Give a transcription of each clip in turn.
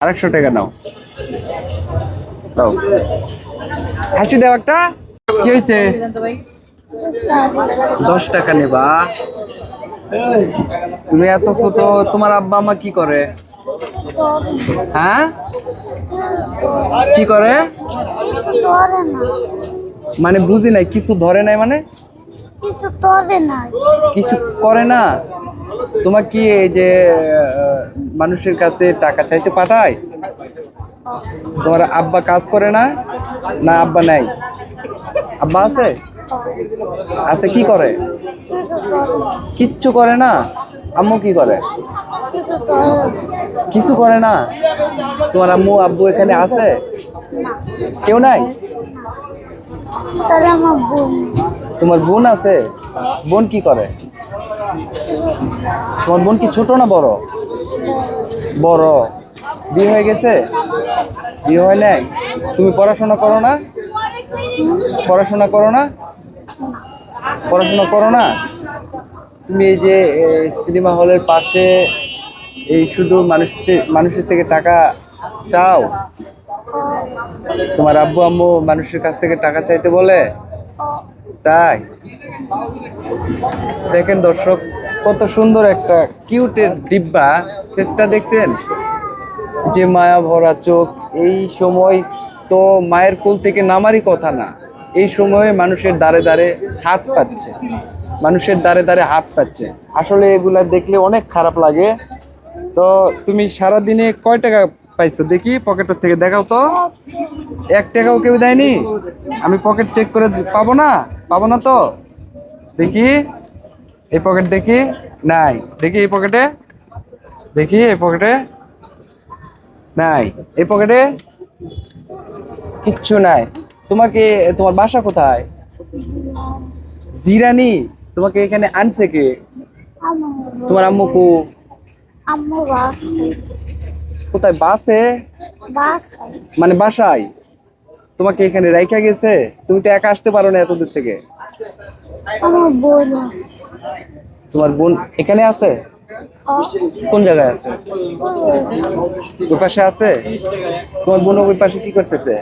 আরেকশো টাকা নাও। দাও হাসি দাও একটা। কি হয়েছে? দশ টাকা নেবা। তুমি এত ছোট তোমার আব্বা আমা কি করে? হ্যাঁ? কি করে? মানে বুঝি নাই কিছু ধরে নাই মানে? কিছু ধরে না। কিছু করে না? তোমার কি এই যে মানুষের কাছে টাকা চাইতে পাঠায়? তোমার আব্বা কাজ করে না? না আব্বা নাই? আব্বা আছে? আছে কি করে? কিচ্ছু করে না? আম্মু কি করে? কিছু করে না? তোমার আম্মু আব্বু এখানে আছে? কেউ নাই? আমার বোন তোমার বোন আছে? বোন কি করে? তোমার বোন কি ছোট না বড়? বড়। বিয়ে হয়ে গেছে? বিয়ে হয় নাই? তুমি পড়াশোনা করো না? পড়াশোনা করো না? পড়াশোনা করো না? তুমি এই যে সিনেমা হলের পাশে এই শুধু মানুষ মানুষের থেকে টাকা চাও? তোমার আব্বু আম্মু মানুষের কাছ থেকে টাকা চাইতে বলে? তাই? দেখেন দর্শক, কত সুন্দর একটা কিউটের ডিব্বা। ফেসটা দেখছেন? যে মায়া ভরা চোখ, এই সময় তো মায়ের কোল থেকে নামারই কথা না। এই সময়ে মানুষের দ্বারে দ্বারে হাত পাচ্ছে। মানুষের দ্বারে দ্বারে হাত পাচ্ছে। আসলে এগুলা দেখলে অনেক খারাপ লাগে। তো তুমি সারা দিনে কয় টাকা পাইছো? দেখি পকেটের থেকে দেখাও তো। এক টাকাও কেউ দেয়নি? আমি পকেট চেক করে পাবো না? পাবো না তো? দেখি। এই পকেট দেখি। নাই। দেখি এই পকেটে দেখি এই পকেটে নাই। এই পকেটে কিচ্ছু নাই। তোমাকে, তোমার বাসা কোথায়? জিরানি, তোমাকে এখানে আনছে কে? তোমার আম্মু কু? আম্মু কোথায়? বাসে? মানে বাসায়? তোমাকে এখানে রাইখা গেছে? তুমি তো একা আসতে পারো না এত দূর থেকে তোমার বোন এখানে আছে? কোন জায়গায় আছে? ওই পাশে আছে? তোমার বোন ওই পাশে কি করতেছে?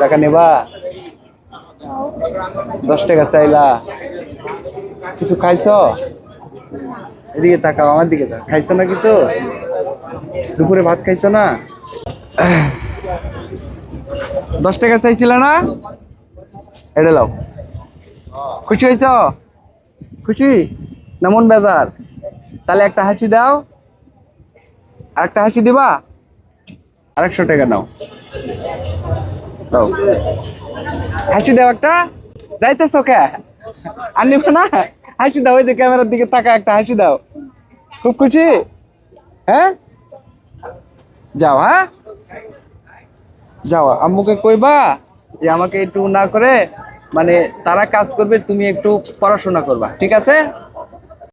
টাকা নেবা? দশ টাকা চাইলা। কিছু খাইছ? এদিকে তাকাও, আমার দিকে তাকাও। খাইছো না কিছু? দুপুরে ভাত খাইছো না? দশ টাকা চাইছিল না? এটা লাও। খুশি হয়েছ খুশি? না মন বেজার। তাহলে একটা হাসি দাও। আর একটা হাসি দিবা? আরেকশো টাকা নাও। দাও। হাসি দাও একটা। যাইতেছো কে? আর নিবে না? হাসি দাও, ওই যে ক্যামেরার দিকে তাকা একটা হাসি দাও। খুব খুশি? হ্যাঁ? যাও হ্যাঁ? যাও, আম্মুকে কইবা যে আমাকে একটু না করে মানে তারা কাজ করবে, তুমি একটু পড়াশোনা করবা, ঠিক আছে?